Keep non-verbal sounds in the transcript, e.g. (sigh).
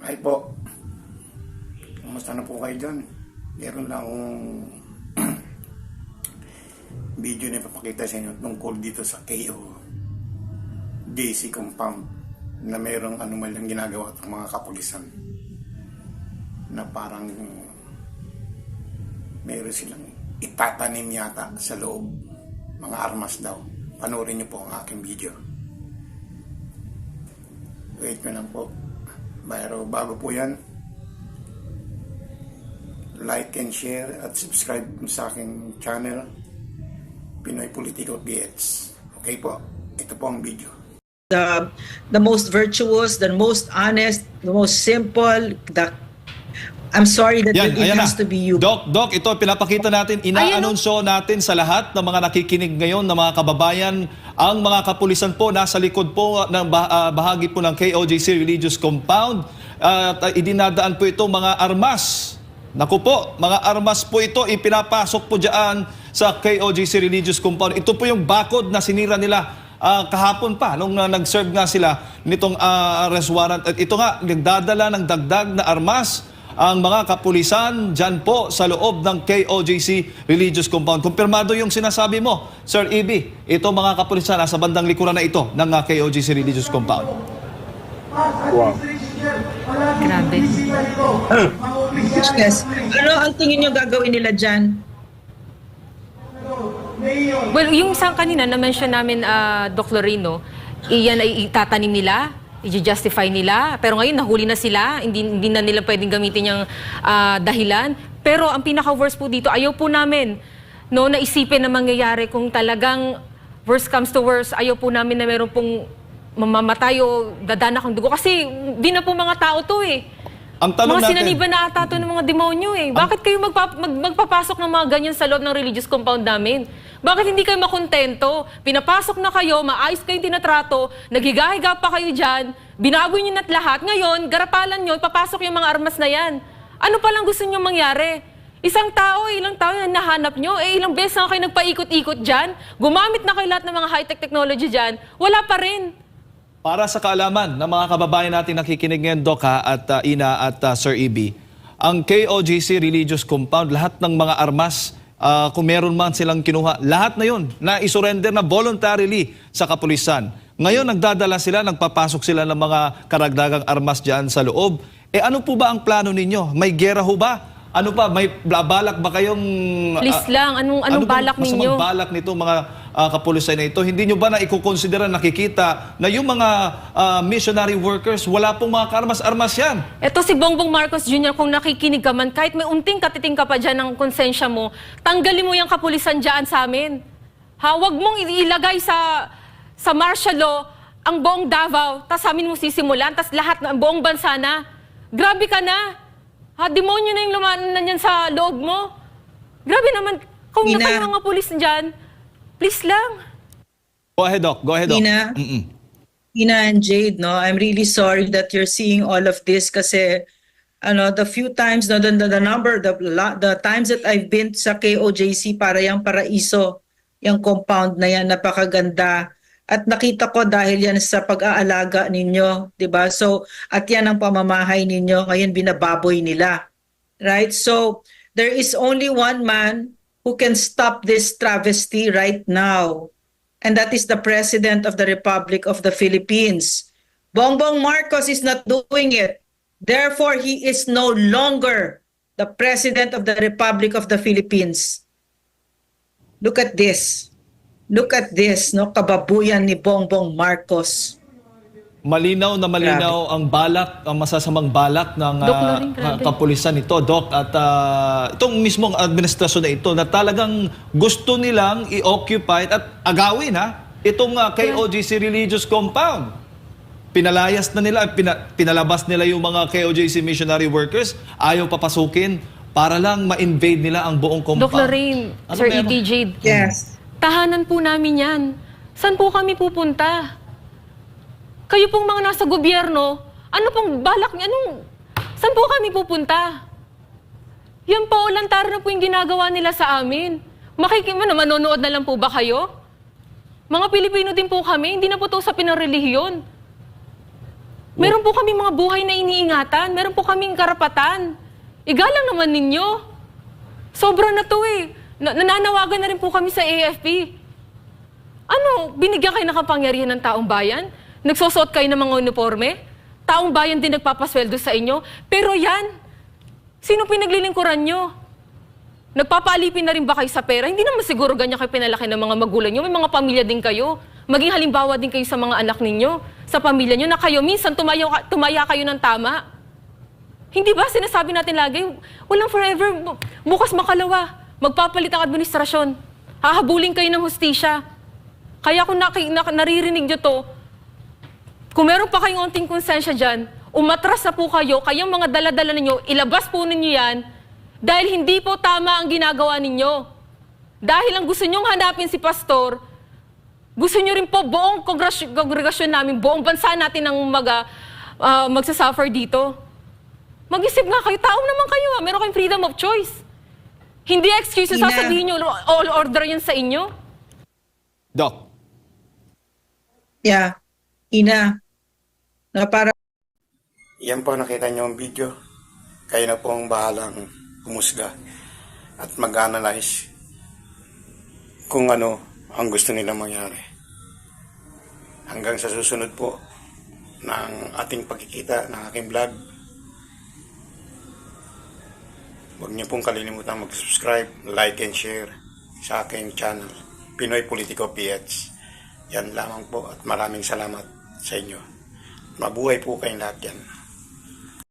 Ay po. Kumusta na po kayo dyan? Meron lang akong (clears throat) video na ipapakita sa inyo tungkol dito sa KO JC compound na mayroong anomalyang ginagawa at mga kapulisan na parang meron silang itatanim yata sa loob mga armas daw. Panoorin niyo po ang aking video. Wait ko lang po. Pero bago po yan, like and share at subscribe sa aking channel, Pinoy Politico PX. Okay po, ito po ang video. the the most virtuous, the most honest, the most simple. The I'm sorry that Yan, it ayan has na. to be you. Doc, Doc, ito pinapakita natin, ina-anunsyo natin sa lahat ng mga nakikinig ngayon ng mga kababayan, ang mga kapulisan po nasa likod po ng bah- ah, bahagi po ng KOJC Religious Compound at ah, idinadaan po ito mga armas. Naku po, mga armas po ito ipinapasok po diyan sa KOJC Religious Compound. Ito po yung bakod na sinira nila ah, kahapon pa nung ah, nag-serve nga sila nitong ah, arrest warrant. At ito nga, nagdadala ng dagdag na armas ang mga kapulisan dyan po sa loob ng KOJC Religious Compound. Kumpirmado yung sinasabi mo, Sir Ibi. Ito mga kapulisan nasa bandang likuran na ito ng uh, KOJC Religious Compound. Grabe. Yes. Ano ang tingin niyo gagawin nila diyan? Well, yung isang kanina na-mention namin, ah, Doc Loreno, iyan ay itatanim nila, i-justify nila. Pero ngayon, nahuli na sila. Hindi, hindi na nila pwedeng gamitin yung ah, dahilan. Pero ang pinaka-worst po dito, ayaw po namin no, naisipin na mangyayari kung talagang worst comes to worst, ayaw po namin na meron pong mamamatay o dadanak ang dugo. Kasi di na po mga tao to eh. Ang tanong mga natin- sinaniban na ata to ng mga demonyo eh. Bakit kayo magpa- mag- magpapasok ng mga ganyan sa loob ng religious compound namin? Bakit hindi kayo makontento? Pinapasok na kayo, maayos kayo tinatrato, naghigahiga pa kayo dyan, binago nyo na't lahat. Ngayon, garapalan nyo, papasok yung mga armas na yan. Ano palang gusto nyo mangyari? Isang tao, ilang tao yung nahanap nyo, eh ilang beses na kayo nagpaikot-ikot dyan, gumamit na kayo lahat ng mga high-tech technology dyan, wala pa rin. Para sa kaalaman ng mga kababayan natin nakikinig ngayon, Doc ha, at uh, Ina at uh, Sir Ibi, ang KOJC Religious Compound, lahat ng mga armas, uh, kung meron man silang kinuha, lahat na yun, na isurrender na voluntarily sa kapulisan. Ngayon, nagdadala sila, nagpapasok sila ng mga karagdagang armas dyan sa loob. Eh ano po ba ang plano ninyo? May gera ho ba? Ano pa, may balak ba kayong... Please ah, lang, anong- anong ano balak ninyo? balak nito mga ah, kapulisan na ito? Hindi nyo ba na ikukonsidera nakikita na yung mga ah, missionary workers, wala pong mga karmas-armas yan? Ito si Bongbong Marcos Jr., kung nakikinig ka man, kahit may unting katiting ka pa dyan ng konsensya mo, tanggalin mo yung kapulisan dyan sa amin. Ha, wag mong ilagay sa, sa martial law ang buong Davao, tas sa amin mo sisimulan, tas lahat ng buong bansa na. Grabe ka na. Ha, demonyo na yung lumanan na yan sa loob mo. Grabe naman. Kung Ina. na kayo mga pulis dyan, please lang. Go ahead, Doc. Go ahead, Doc. Ina? Mm-mm. Ina and Jade, no, I'm really sorry that you're seeing all of this kasi ano, the few times, no, the, the, the number, the, la- the times that I've been sa KOJC para yung paraiso, yung compound na yan, napakaganda. At nakita ko dahil yan sa pag-aalaga ninyo, 'di ba? So, at yan ang pamamahay ninyo, ngayon binababoy nila. Right? So, there is only one man who can stop this travesty right now and that is the President of the Republic of the Philippines. Bongbong Marcos is not doing it. Therefore, he is no longer the President of the Republic of the Philippines. Look at this. Look at this, no? Kababuyan ni Bongbong Marcos. Malinaw na malinaw ang balak, ang masasamang balak ng Loring, grabe. kapulisan ito, Doc. At ah, itong mismong administrasyon na ito na talagang gusto nilang i-occupy at agawin ha, itong ah, KOGC Religious Compound. Pinalayas na nila, pina- pinalabas nila yung mga KOJC missionary workers, ayaw papasukin para lang ma-invade nila ang buong compound. Doc Lorraine, Ano Sir meron? E.T. Jade, Yes. Tahanan po namin yan. Saan po kami pupunta? Kayo pong mga nasa gobyerno, ano pong balak niyo? Anong, saan po kami pupunta? Yan po, lantar na po yung ginagawa nila sa amin. Makikim, ano, manonood na lang po ba kayo? Mga Pilipino din po kami, hindi na po to sa pinarelihiyon. Meron po kami mga buhay na iniingatan. Meron po kaming karapatan. Igalang naman ninyo. Sobra na to eh. Na- nananawagan na rin po kami sa AFP. Ano, binigyan kayo ng kapangyarihan ng taong bayan? Nagsusot kayo ng mga uniforme? Taong bayan din nagpapasweldo sa inyo? Pero yan, sino pinaglilingkuran nyo? Nagpapaalipin na rin ba kayo sa pera? Hindi naman siguro ganyan kayo pinalaki ng mga magulang nyo. May mga pamilya din kayo. Maging halimbawa din kayo sa mga anak ninyo, sa pamilya nyo, na kayo minsan tumayo, tumaya kayo ng tama. Hindi ba sinasabi natin lagi, walang forever, bu- bukas makalawa, magpapalit ang administrasyon. Hahabulin kayo ng hustisya. Kaya kung naki, nak- naririnig nyo to, kung meron pa kayong onting konsensya dyan, umatras na po kayo, kayong mga daladala ninyo, ilabas po ninyo yan, dahil hindi po tama ang ginagawa ninyo. Dahil ang gusto nyong hanapin si pastor, gusto nyo rin po buong kongregasyon namin, buong bansa natin ang mag, ah, magsasuffer dito. Mag-isip nga kayo, tao naman kayo, ah. meron kayong freedom of choice. Hindi excuses, Ina. sasabihin nyo, all order yun sa inyo. Doc. Yeah. Ina. Na para Yan po nakita niyo ang video. Kayo na po ang bahalang humusga at mag-analyze kung ano ang gusto nila mangyari. Hanggang sa susunod po ng ating pagkikita ng aking vlog. Huwag niyo pong kalilimutan mag-subscribe, like, and share sa aking channel, Pinoy Politico PH. Yan lamang po at maraming salamat sa inyo. Mabuhay po kayong lahat yan.